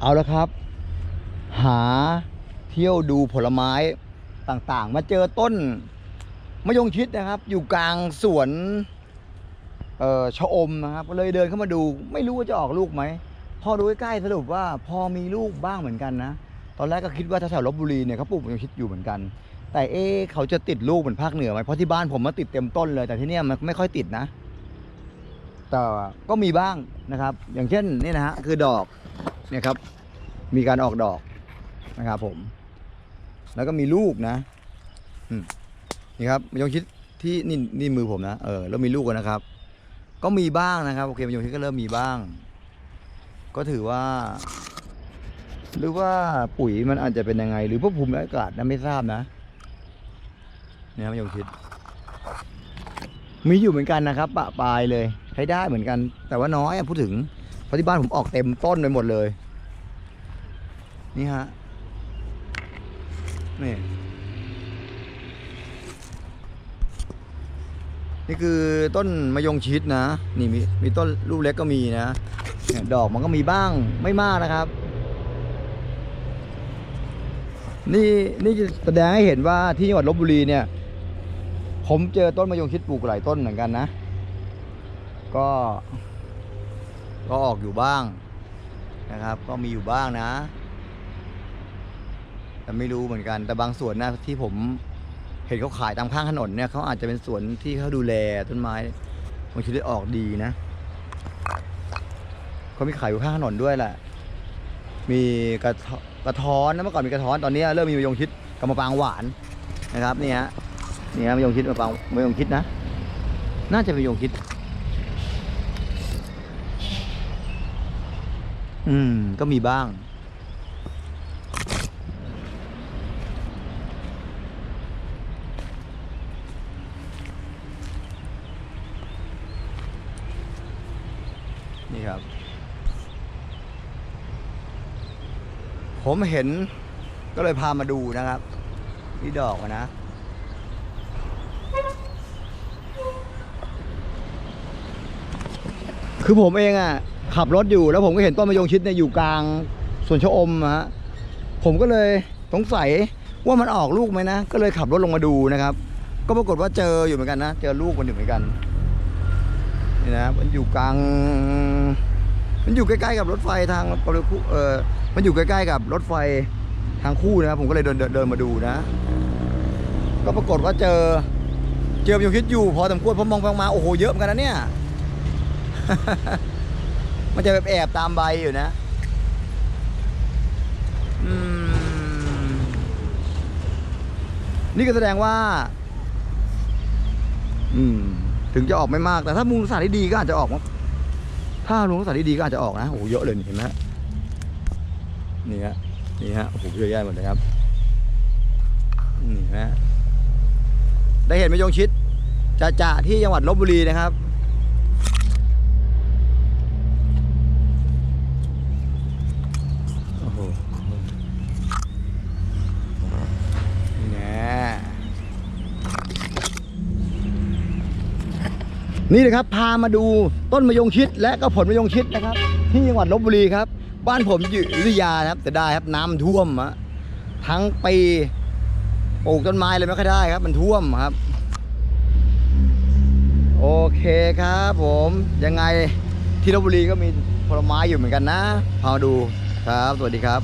เอาละครับ หาเที่ยวดูผลไม้ต่างๆ มาเจอต้นมะยงชิดนะครับ อยู่กลางสวนเอ่อชะอมนะครับก็เลยเดินเข้ามาดู ไม่รู้ว่าจะออกลูกไหมพอดูใกล้ๆสรุปว่าพอมีลูกบ้างเหมือนกันนะตอนแรกก็คิดว่าแถวๆลบบุรีเนี่ยเขาปลูกมะยงชิดอยู่เหมือนกัน แต่เอ๊เขาจะติดลูกเหมือนภาคเหนือไหมเพราะที่บ้านผมมันติดเต็มต้นเลย แต่ที่นี่มันไม่ค่อยติดนะ แต่ก็มีบ้างนะครับ อย่างเช่นนี่นะฮะคือดอก เนี่ยครับ มีการออกดอกนะครับผม แล้วก็มีลูกนะนี่ครับมะยงชิดที่นี่นี่มือผมนะเออแล้วมีลูกแล้วนะครับ ก็มีบ้างนะครับโอเคมะยงชิดก็เริ่มมีบ้าง ก็ถือว่า หรือว่าปุ๋ยมันอาจจะเป็นยังไง หรือพวกภูมิอากาศนะไม่ทราบนะเนี่ยมะยงชิดมีอยู่เหมือนกันนะครับ ปะปลายเลยใช้ได้เหมือนกัน แต่ว่าน้อยพูดถึง เพราะที่บ้านผมออกเต็มต้นไปหมดเลย นี่ฮะ นี่ นี่คือต้นมะยงชิดนะ นี่มีมีต้นลูกเล็กก็มีนะเนี่ยดอกมันก็มีบ้างไม่มากนะครับ นี่นี่จะแสดงให้เห็นว่าที่จังหวัดลบบุรีเนี่ย ผมเจอต้นมะยงชิดปลูกหลายต้นเหมือนกันนะ ก็ ก็ออกอยู่บ้างนะครับ ก็มีอยู่บ้างนะ แต่ไม่รู้เหมือนกัน แต่บางส่วนนะที่ผมเห็นเขาขายตามข้างถนนเนี่ยเขาอาจจะเป็นสวนที่เขาดูแลต้นไม้มะยงชิดได้ออกดีนะเขามีขายอยู่ข้างถนนด้วยแหละ มีกระกระท้อนนะเมื่อก่อนมีกระท้อนตอนนี้เริ่มมีมะยงชิดกับมะปางหวานนะครับนี่ฮะนี่ฮะมะยงชิดมะปางมะยงชิดนะ น่าจะเป็นมะยงชิด อืม ก็มีบ้าง นี่ครับ ผมเห็นก็เลยพามาดูนะครับ นี่ดอกนะคือผมเองอะ ขับรถอยู่แล้วผมก็เห็นต้นมะยงชิดเนี่ยอยู่กลางสวนชะอมอะฮะผมก็เลยสงสัยว่ามันออกลูกไหมนะ ก็เลยขับรถลงมาดูนะครับ ก็ปรากฏว่าเจออยู่เหมือนกันนะ เจอลูกมันอยู่เหมือนกันนี่นะมันอยู่กลาง มันอยู่ใกล้ๆกับรถไฟทางปรคุเออมันอยู่ใกล้ๆกับรถไฟทางคู่นะครับผมก็เลยเดินเดินมาดูนะ ก็ปรากฏว่าเจอเจอมะยงชิดอยู่ พอสมควรผมมองไปมาโอ้โหเยอะเหมือนกันนะเนี่ย มันจะแบบแอบตามใบอยู่นะอืมนี่ก็แสดงว่า อืม ถึงจะออกไม่มาก แต่ถ้ามุงสาที่ดีก็อาจจะออกมั้งถ้าลุงสาที่ดีก็อาจจะออกนะ โอ้โหเยอะเลยเห็นไหมนี่ฮะ นี่ฮะ โอ้โหเยอะแยะหมดเลยครับ นี่ฮะ ได้เห็นมยงชิดจะจะที่จังหวัดลบบุรีนะครับ โอ้โห นี่แน่ นี่นะครับพามาดูต้นมะยงชิดและก็ผลมะยงชิดนะครับ ที่จังหวัดลบบุรีครับ บ้านผมอยู่อยุธยาครับแต่ได้ครับน้ำท่วมอะทั้งปีปลูกต้นไม้เลยไม่ค่อยได้ครับ มันท่วมครับ โอเคครับผมยังไงที่ลบบุรีก็มีผลไม้อยู่เหมือนกันนะพามาดูครับสวัสดีครับ